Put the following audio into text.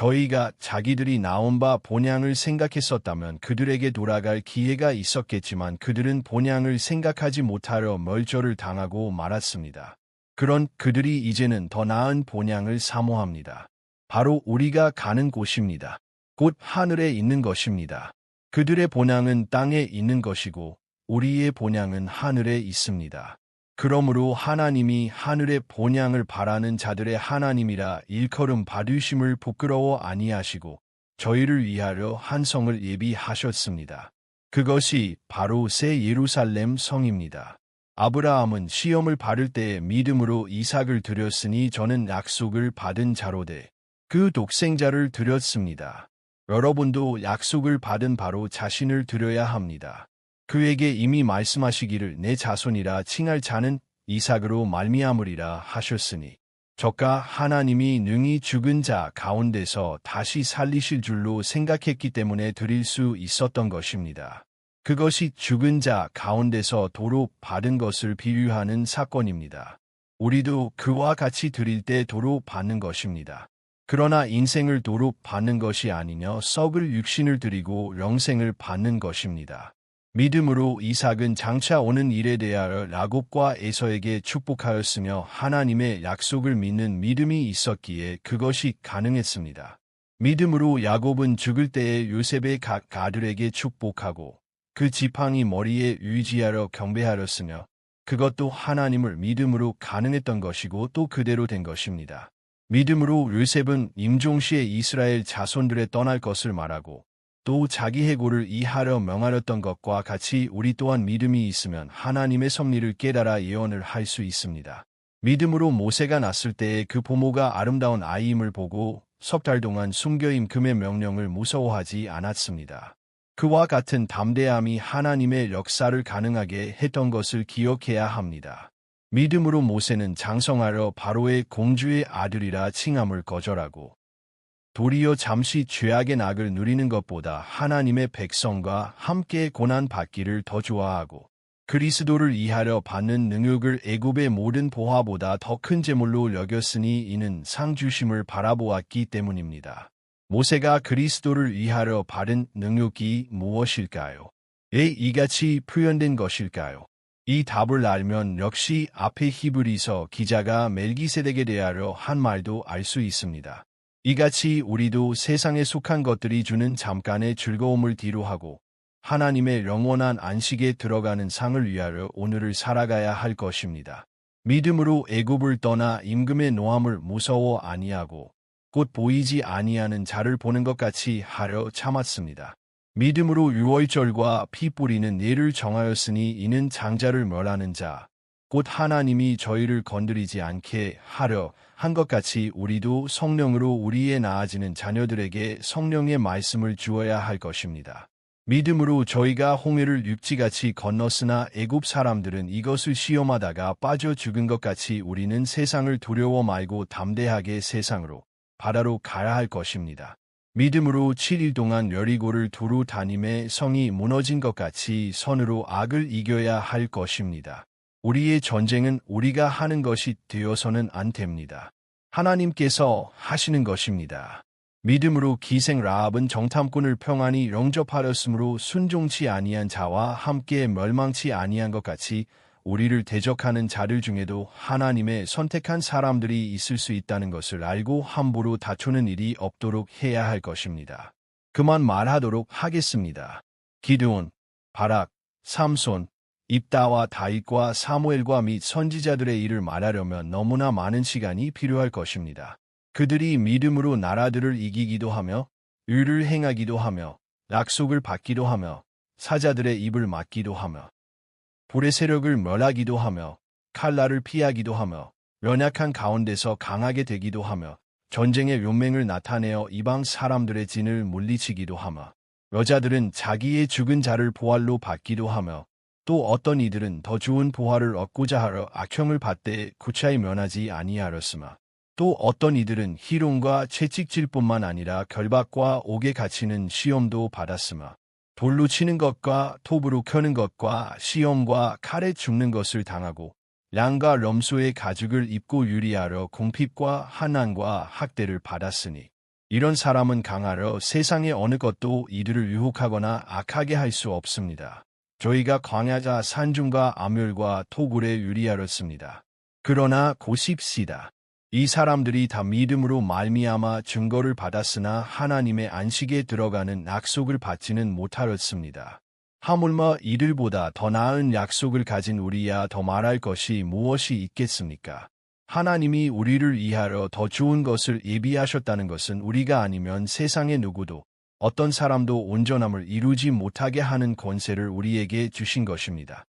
저희가 자기들이 나온 바 본향을 생각했었다면 그들에게 돌아갈 기회가 있었겠지만 그들은 본향을 생각하지 못하려 멀절을 당하고 말았습니다. 그런 그들이 이제는 더 나은 본향을 사모합니다. 바로 우리가 가는 곳입니다. 곧 하늘에 있는 것입니다. 그들의 본향은 땅에 있는 것이고 우리의 본향은 하늘에 있습니다. 그러므로 하나님이 하늘의 본향을 바라는 자들의 하나님이라 일컬음 받으심을 부끄러워 아니하시고 저희를 위하여 한 성을 예비하셨습니다. 그것이 바로 새 예루살렘 성입니다. 아브라함은 시험을 받을 때에 믿음으로 이삭을 드렸으니 저는 약속을 받은 자로되 그 독생자를 드렸습니다. 여러분도 약속을 받은 바로 자신을 드려야 합니다. 그에게 이미 말씀하시기를 내 자손이라 칭할 자는 이삭으로 말미암으리라 하셨으니 저가 하나님이 능히 죽은 자 가운데서 다시 살리실 줄로 생각했기 때문에 드릴 수 있었던 것입니다. 그것이 죽은 자 가운데서 도로 받은 것을 비유하는 사건입니다. 우리도 그와 같이 드릴 때 도로 받는 것입니다. 그러나 인생을 도로 받는 것이 아니며 썩을 육신을 드리고 영생을 받는 것입니다. 믿음으로 이삭은 장차 오는 일에 대하여 라곱과 에서에게 축복하였으며 하나님의 약속을 믿는 믿음이 있었기에 그것이 가능했습니다. 믿음으로 야곱은 죽을 때에 요셉의 각 아들에게 축복하고 그 지팡이 머리에 유지하려 경배하였으며 그것도 하나님을 믿음으로 가능했던 것이고 또 그대로 된 것입니다. 믿음으로 요셉은 임종시에 이스라엘 자손들에 떠날 것을 말하고 또 자기 해고를 이하려 명하였던 것과 같이 우리 또한 믿음이 있으면 하나님의 섭리를 깨달아 예언을 할 수 있습니다. 믿음으로 모세가 났을 때에 그 부모가 아름다운 아이임을 보고 석 달 동안 숨겨 임 금의 명령을 무서워하지 않았습니다. 그와 같은 담대함이 하나님의 역사를 가능하게 했던 것을 기억해야 합니다. 믿음으로 모세는 장성하려 바로의 공주의 아들이라 칭함을 거절하고 도리어 잠시 죄악의 낙을 누리는 것보다 하나님의 백성과 함께 고난 받기를 더 좋아하고 그리스도를 이하려 받는 능력을 애굽의 모든 보화보다 더큰 재물로 여겼으니 이는 상주심을 바라보았기 때문입니다. 모세가 그리스도를 위하려 받은 능력이 무엇일까요? 왜 이같이 표현된 것일까요? 이 답을 알면 역시 앞에 히브리서 기자가 멜기세덱에 대하여 한 말도 알 수 있습니다. 이같이 우리도 세상에 속한 것들이 주는 잠깐의 즐거움을 뒤로하고 하나님의 영원한 안식에 들어가는 상을 위하여 오늘을 살아가야 할 것입니다. 믿음으로 애굽을 떠나 임금의 노함을 무서워 아니하고 곧 보이지 아니하는 자를 보는 것 같이 하려 참았습니다. 믿음으로 유월절과 피 뿌리는 예를 정하였으니 이는 장자를 멸하는 자, 곧 하나님이 저희를 건드리지 않게 하려 한 것 같이 우리도 성령으로 우리의 나아지는 자녀들에게 성령의 말씀을 주어야 할 것입니다. 믿음으로 저희가 홍해를 육지같이 건넜으나 애굽 사람들은 이것을 시험하다가 빠져 죽은 것 같이 우리는 세상을 두려워 말고 담대하게 세상으로 바다로 가야 할 것입니다. 믿음으로 7일 동안 여리고를 두루 다님에 성이 무너진 것 같이 선으로 악을 이겨야 할 것입니다. 우리의 전쟁은 우리가 하는 것이 되어서는 안 됩니다. 하나님께서 하시는 것입니다. 믿음으로 기생 라합은 정탐꾼을 평안히 영접하였으므로 순종치 아니한 자와 함께 멸망치 아니한 것 같이 우리를 대적하는 자들 중에도 하나님의 선택한 사람들이 있을 수 있다는 것을 알고 함부로 다투는 일이 없도록 해야 할 것입니다. 그만 말하도록 하겠습니다. 기드온, 바락, 삼손, 입다와 다윗과 사무엘과 및 선지자들의 일을 말하려면 너무나 많은 시간이 필요할 것입니다. 그들이 믿음으로 나라들을 이기기도 하며 의를 행하기도 하며 약속을 받기도 하며 사자들의 입을 막기도 하며 불의 세력을 멸하기도 하며 칼날을 피하기도 하며 연약한 가운데서 강하게 되기도 하며 전쟁의 용맹을 나타내어 이방 사람들의 진을 물리치기도 하며 여자들은 자기의 죽은 자를 보활로 받기도 하며 또 어떤 이들은 더 좋은 보화를 얻고자 하러 악형을 받되 구차히 면하지 아니하였으마. 또 어떤 이들은 희롱과 채찍질뿐만 아니라 결박과 옥에 갇히는 시험도 받았으마. 돌로 치는 것과 톱으로 켜는 것과 시험과 칼에 죽는 것을 당하고 양과 럼소의 가죽을 입고 유리하러 공핍과 한난과 학대를 받았으니 이런 사람은 강하여 세상의 어느 것도 이들을 유혹하거나 악하게 할 수 없습니다. 저희가 광야자 산중과 암율과 토굴에 유리하였습니다. 그러나 고십시다. 이 사람들이 다 믿음으로 말미암아 증거를 받았으나 하나님의 안식에 들어가는 약속을 받지는 못하였습니다. 하물며 이들보다 더 나은 약속을 가진 우리야 더 말할 것이 무엇이 있겠습니까? 하나님이 우리를 이하러 더 좋은 것을 예비하셨다는 것은 우리가 아니면 세상의 누구도 어떤 사람도 온전함을 이루지 못하게 하는 권세를 우리에게 주신 것입니다.